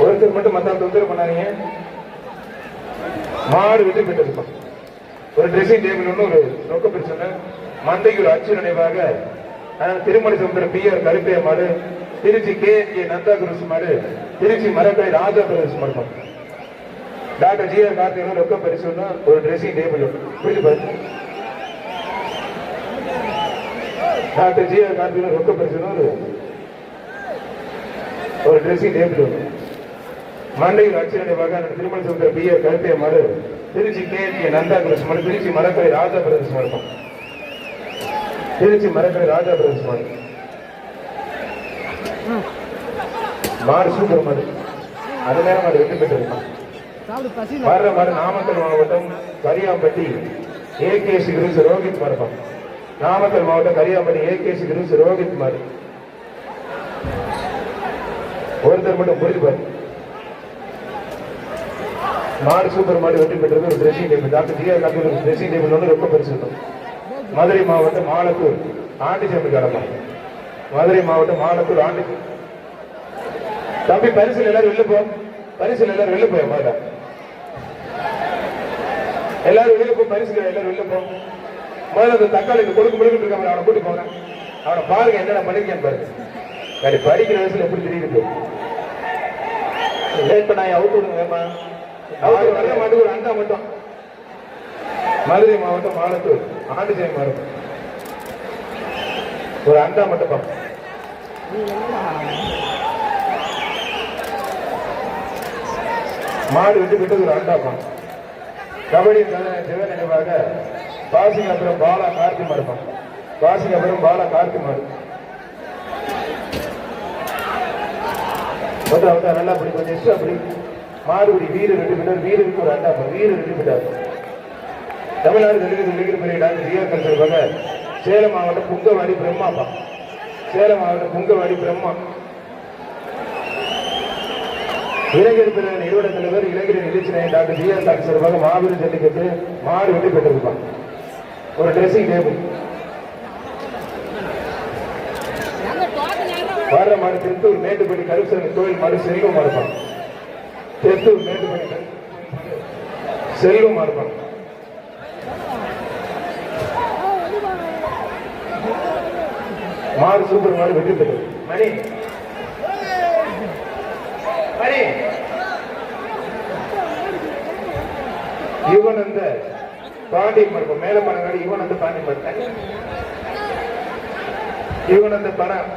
ஒருத்தர் மட்டும் மத்த தொந்தரவு பண்ணாதீங்க. மாடு வெற்றி பெற்றிருப்பான் ஒரு ட்ரெஸ்ஸிங் டேபிள் ஒன்று ஒரு ரொக்க பிரச்சனை மந்தைக்கு ஒரு அச்சு நினைவாக அஹ், திருமலை சுந்தரம் பி ஆர் கருப்பைய மாடு திருச்சி கே கே நந்தா குருசு மாடு திருச்சி மரக்காய் ராஜா பிரதேஷ் மாடு. டாக்டர் ஜி ஆர் கார்த்திகன் ரொக்க பரிசு ஒரு ட்ரெஸ்ஸிங் டேபிள் ஒன்று. பாருங்க டாக்டர் ஜி ஆர் கார்த்திகன் ரொக்க பரிசு ஒரு ஒரு ட்ரெஸ்ஸிங் டேபிள் ஒன்று மண்டையில் மகன் திருமண சுந்தர பி ஏ கருப்பைய மறு திருச்சி கே கே நந்தா குருஸ் திருச்சி மரக்கரை ராஜா பிரதேச மாடு திருச்சி மரக்கரை ராஜா பிரதேச மாடு மாடு சூப்பர் மாடு. அது நேரம் மாடு வெற்றி பெற்றிருக்கான் வர்ற மாடு நாமக்கல் மாவட்டம் கரியாம்பட்டி ஏகேசி கிருஸ் ரோஹித் மாடுப்பா நாமக்கல் மாவட்டம் கரியாம்பட்டி ஏகேசி கிருஸ் ரோஹித் மாடு. ஒருத்தர் மட்டும் புரிஞ்சு பாரு மாடு சூப்பர் மாடு வெற்றி பெற்றது ஒரு ட்ரெஸ்ஸிங் டேபிள் டாக்டர் ஜிஆர் காப்பி ஒரு ட்ரெஸ்ஸிங் டேபிள் ஒன்று ரொம்ப பெருசு இருக்கும். மதுரை மாவட்டம் ஆலத்தூர் ஆண்டிச்சம்பி கடமா மதுரை மாவட்டம் ஆலத்தூர் ஆண்டி தம்பி பரிசில் எல்லாரும் வெளில போ. பரிசில் எல்லாரும் வெளில போய் மாதிரி எல்லாரும் வெளில போ பரிசு எல்லாரும் வெளில போ. முதல்ல அந்த தக்காளி இந்த கொடுக்கு முழுக்கிட்டு இருக்காங்க அவனை கூட்டி போங்க. அவனை பாருங்க என்னென்ன பண்ணிருக்கேன் பாருங்க சரி படிக்கிற வயசுல எப்படி தெரியுது லேட் நான் அவுட் விடுங்க வேமா வர ஒரு அண்டா மட்டும். மதுரை மாவட்டம் ஆலத்தூர் ஆண்டிச்சேரி மாவட்டம் ஒரு அண்டா மட்டும் பா மாடு விட்டு விட்டு ஒரு அண்டா அண்டாப்பா கபடி சிவ நினைவாக பாசிங்க அப்புறம் பாலா கார்த்தி மாடுப்பான் பாசிங்க அப்புறம் பாலா கார்த்தி மாடு. நல்லா அப்படி கொஞ்சம் எக்ஸ்ட்ரா அப்படி மாறுபடி வீர ரெண்டு பேர் வீரருக்கு ஒரு அண்டா வீரர் ரெண்டு தமிழ்நாடு தெலுங்கு தெலுங்கு பெரிய டாக்டர் ஜிஆர் கல்சருக்காக சேலம் மாவட்டம் புங்கவாடி பிரம்மாப்பா. சேலம் மாவட்டம் புங்கவாடி பிரம்மா. இளைஞர் பிற நிறுவன தலைவர் இளைஞர் நிகழ்ச்சி டாக்டர் ஜி ஆர் சார்பாக மாபெரும் ஜல்லிக்கட்டு மாறு வெட்டி பெற்றிருப்பான் ஒரு ட்ரெஸ்ஸிங் டேபிள் வர்ற மாடு திருத்தூர் மேட்டுப்பட்டி கருப்பசாமி கோயில் மாடு செல்வம் இருப்பான். திருத்தூர் மேட்டுப்பட்டி செல்வம் இருப்பான் மாடு சூப்பர் மாடு வெற்றி பெற்றது. மணி. மணி. இவன் அந்த பாண்டி மரபம் மேல பணங்காடி இவன் அந்த பாண்டி மரத்தன் இவன் அந்த பணம்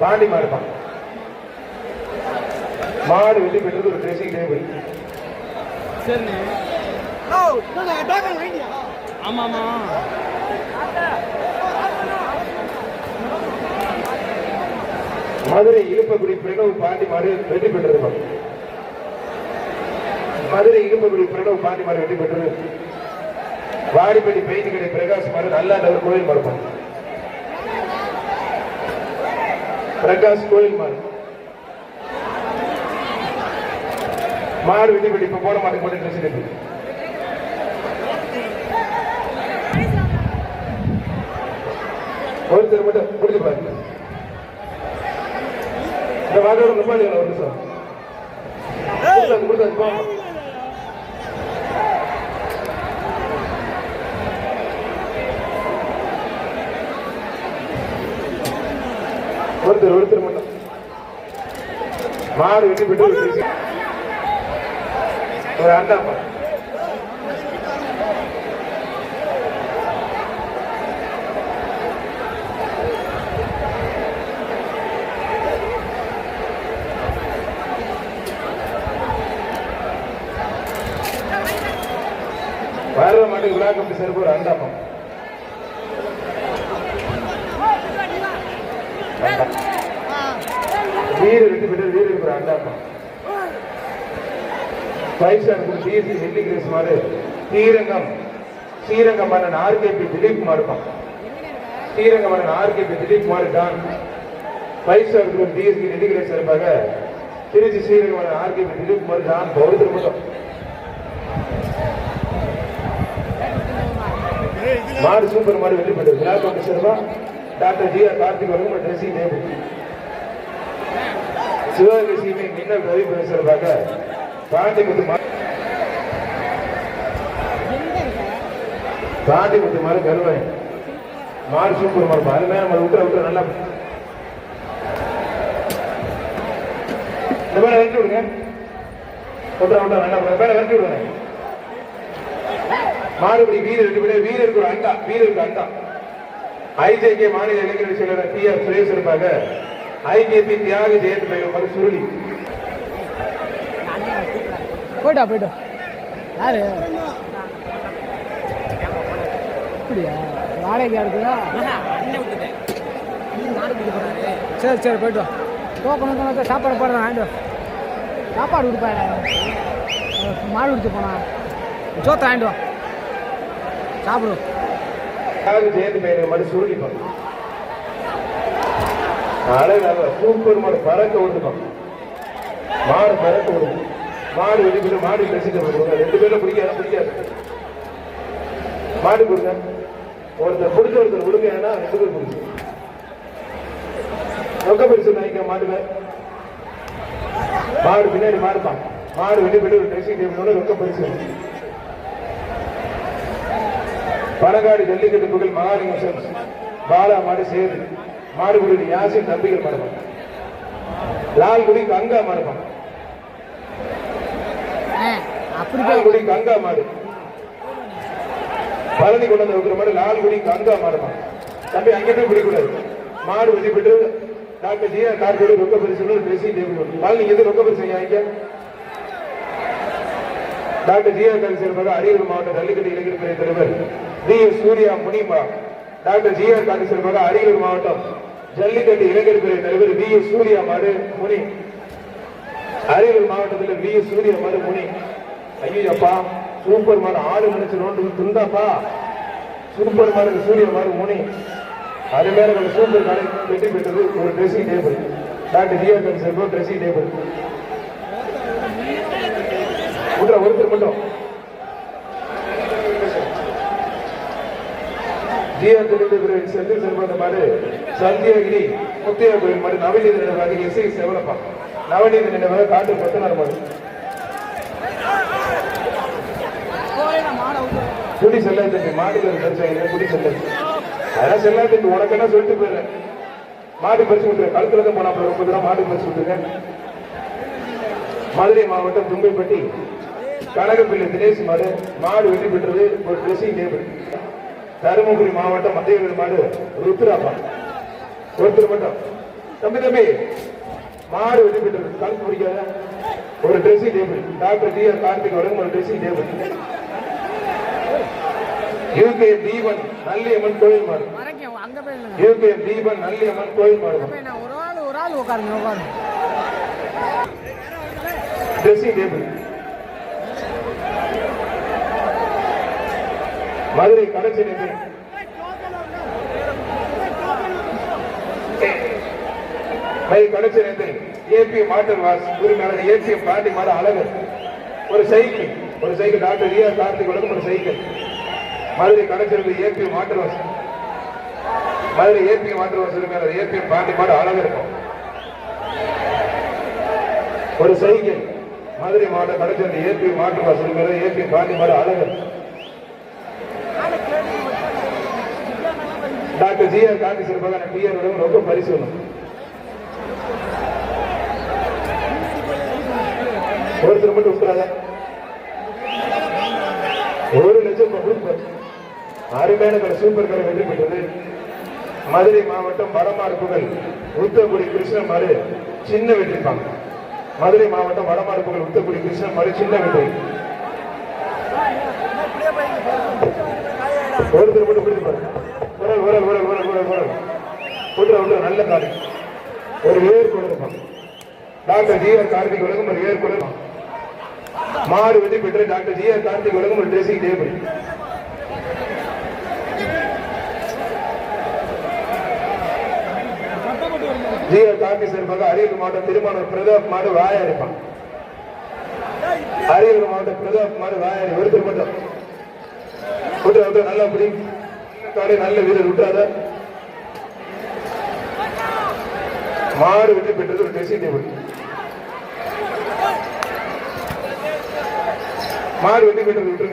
பாண்டி மரப்பான் மாடு வெட்டி பெற்றது ஒரு ட்ரெஸ்ஸிங் டேபிள் சரிண்ணே. ஆமா ஆமா மதுரை இழுப்பக்குடி பிரணவ் பாண்டி மாடு வெற்றி பெற்றிருப்பான் மதுரை இழுப்பக்குடி பிரணவ் பாண்டி மாடு வெற்றி பெற்றது. வாடிப்பட்டி பெயிண்ட் கடை பிரகாஷ் மாடு நல்லா கோயில் மறுப்பான் பிரகாஷ் கோயில் மாடு. மாடு வெட்டி பெட்டி இப்ப போட மாட்டேங்க மட்டும் ட்ரெஸ் எடுத்து. ஒருத்தர் மட்டும் புரிஞ்சு பாருங்க இந்த வாடோட நிப்பாடி ஒரு நிமிஷம். கொடுத்தாச்சு, ஒருத்தர் ஒருத்தர் மட்டும். மாடு விட்டு விட்டு ஒரு அண்டாப்பா வர்ற மாட்டுக்கு விழா கம்பி சிறப்பு ஒரு அண்டாப்பம் வீடு வெட்டி விட்டு வீடு ஒரு அண்டாப்பம் five star DSC Helly Grace மாடு ஸ்ரீரங்கம் ஸ்ரீரங்கம் மன்னன் ஆர்கேபி திலீப் மாடுப்பான் ஸ்ரீரங்கம் மன்னன் ஆர்கேபி திலீப் மாடு Don. Five star group DSC Helly Grace சார்பாக திருச்சி ஸ்ரீரங்கம் மன்னன் ஆர்கேபி திலீப் மாடு டான். ஒருத்தர் மட்டும் மாடு சூப்பர் மாடு வெற்றி பெற்றது. விழா கொண்டு சார்பா டாக்டர் ஜி ஆர் கார்த்திக் வரும் ட்ரெஸ்ஸிங் டேபிள் சிவகங்கை சீமை மின்னல் ரவி சார்பாக பாண்டிமுத்து மா- பாண்டிமுத்து மாறு கருவை மாறு சூப்பர் மாறுப்பா அது நம்ம விட்டுற விட்டுற நல்லா இந்த மேல வெட்டி விடுங்க. விட்டுற விட்டுற நல்லா இந்த மேல வெட்டி விடுங்க. மாறுபடி வீரர் ரெண்டு பேர் வீரருக்கு ஒரு அண்டா. வீரருக்கு அண்டா. ஐஜேகே மாநில இளைஞர் செயலர் பி ஆர் சுரேஷ் இருப்பாங்க. ஐகேபி தியாக ஜெயந்த் பெயர் சுருளி. போயிட்டா போயிட்டா. யாரு? அப்படியா? வாடகை இருக்குதா? சரி சரி போயிட்டு டோக்கன் வந்து சாப்பாடு போடுறேன் வாங்கிட்டு. சாப்பாடு கொடுப்பா. மாடு கொடுத்து போனா. சோத்தை வாங்கிட்டு வா. சாப்பிடு. அழகாக சூப்பர் மாடு பறக்க விடுக்கும் மாடு பறக்க விடும் மாடு வெளிப்பிட்டு மாடு பேசிட்டு வருவாங்க. ரெண்டு பேரும் பிடிக்காது பிடிக்காது. மாடு கொடுங்க. ஒருத்தர் பிடிச்ச ஒருத்தர் கொடுங்க ஏன்னா ரெண்டு பேர் பிடிச்சி. ரொக்க பெருசு நாய்க்க மாடுங்க மாடு பின்னாடி மாடுப்பான். மாடு வெளிப்பிட்டு ஒரு ட்ரெஸ்ஸிங் டேபிளோட ரொக்க பெருசு. பனகாடு ஜல்லிக்கட்டு புகழ் மகாலிங்கம் பாலா மாடு சேது. மாடுகுடி யாசின் தம்பிகள் மரபம் லால்குடி கங்கா மரபம் லால்குடி கங்கா மாடு. பழனி கொண்டு வந்து வைக்கிற மாடு லால்குடி கங்கா மாடுமா. தம்பி அங்கே பிடிக்கூடாது மாடு வெற்றி டாக்டர் ஜியா டாக்டர் ரொக்க பரிசு பேசி பழனி எது ரொக்க பரிசு வாங்கிக்க டாக்டர் ஜியா கலிசர்பாக அரியலூர் மாவட்ட ஜல்லிக்கட்டு இளைஞர் பிரிவு தலைவர் டி. சூர்யா முனிமா. டாக்டர் ஜியா கலிசர்பாக அரியலூர் மாவட்டம் ஜல்லிக்கட்டு இளைஞர் பிரிவு தலைவர் டி. சூர்யா மாடு முனி. அரியலூர் மாவட்டத்தில் வி. சூர்யா மாடு முனி. ஐயோப்பா சூப்பர் மாடு ஆடு மணிச்சு நோண்டு துண்டாப்பா. சூப்பர் மாடு சூர்யா மாடு முனி. அது மேல ஒரு சூப்பர் கடை வெற்றி பெற்றது ஒரு ட்ரெஸ்ஸிங் டேபிள் டாக்டர் ஜியா கலிசர்போ ட்ரெஸ்ஸிங் டேபிள் விட்ற ஒருத்தர் மட்டும். ஜியா தெரிந்து செந்தில் செல்வந்த மாடு சந்தியகிரி முத்தியா கோயில் மாதிரி நவநீத நினைவாக இசை செவலப்பா. நவநீத நினைவாக காட்டு கொத்தனார் மாடு குடி செல்ல தம்பி மாட்டுக்கு பிரச்சனை குடி செல்ல அதெல்லாம் செல்ல தம்பி உனக்கு என்ன சொல்லிட்டு போயிடுறேன் மாடு பறிச்சு விட்டுரு கழுத்துல தான் போனா முப்பது ரூபா மாடு பறிச்சு விட்டுருங்க மதுரை மாவட்டம் தும்பைப்பட்டி. கனகப்பள்ளி தினேஷ் மாடு. மாடு வெற்றி பெற்றது ஒரு ட்ரெஸ்ஸிங் டேபிள் தருமபுரி மாவட்டம் மத்திய மாடு ருத்ராப்பா ஒருத்தர் மட்டும். தம்பி தம்பி. மாடு வெட்டி பெற்றது. கழுத்து பிடிக்காத ஒரு dressing table doctor D R Karthik வழங்கும் ஒரு dressing table UK Deepan Nalliyamman கோயில் மாடு. யூகே தீபன் நல்லியம்மன் கோயில் மாடு. ஒரு ஆள் ஒரு ஆள் உட்காருங்க உட்காருங்க. ட்ரெஸ்ஸிங் டேபிள் மதுரை கடைசி மை கடைசி நிலை ஏபி மாட்டர் வாஸ் உரிமையாளர் ஏபி பாண்டி மாட அழகு. ஒரு சைக்கிள் ஒரு சைக்கிள் டாக்டர் ரியா கார்த்திக் ஒரு சைக்கிள். மதுரை கடைசி ஏபி மாற்று வசதி மதுரை ஏபி மாற்று வசதி மேல ஏபி பாண்டி பாடு அழகு இருக்கும். ஒரு சைக்கிள் மதுரை மாவட்ட கடைசி ஏபி மாற்று வசதி மேல ஏபி பாண்டி பாடு அழகு டாக்டர் ஜி ஆர் காந்தி சிறப்பாக பி ரொம்ப பரிசோதனை ஒருத்தர் மட்டும் விட்டுறாங்க ஒரு லட்சம் கொடுப்பார் அருமையான கடை சூப்பர் கடை வெற்றி பெற்றது. மதுரை மாவட்டம் வடமாறுப்புகள் புகழ் உத்தகுடி கிருஷ்ணன் மாடு சின்ன வெற்றிப்பாங்க மதுரை மாவட்டம் வடமாடு புகழ் உத்தகுடி கிருஷ்ணன் சின்ன வெற்றி. ஒருத்தர் மட்டும் பிடிச்சு பாருங்க. உரல் உரல் உரல் உரல் உரல் உரல் விட்டுற விட்டுற நல்ல காரி ஒரு ஏர் கொடுப்பாங்க டாக்டர் ஜி ஆர் கார்த்திக் உலகம் ஒரு ஏர் கொடுப்பாங்க மாறு வெற்றி பெற்ற டாக்டர் ஜி ஆர் கார்த்திக் உலகம் ஒரு ட்ரெஸ்ஸிங் டேபிள் ஜி டாக்கிஸ் என்பது அரியலூர் மாவட்டம் திருமணம் பிரதாப் மாடு வாயாரிப்பான் அரியலூர் மாவட்டம் பிரதாப் மாடு வாயாரி ஒரு திருமணம் விட்டு வந்து நல்லா பிடி. காடை நல்ல வீரர் விட்டாத மாடு வெற்றி பெற்றது ஒரு ட்ரெஸ்ஸிங் டேபிள் மாடு வெற்றி பெற்றது விட்டுருங்க.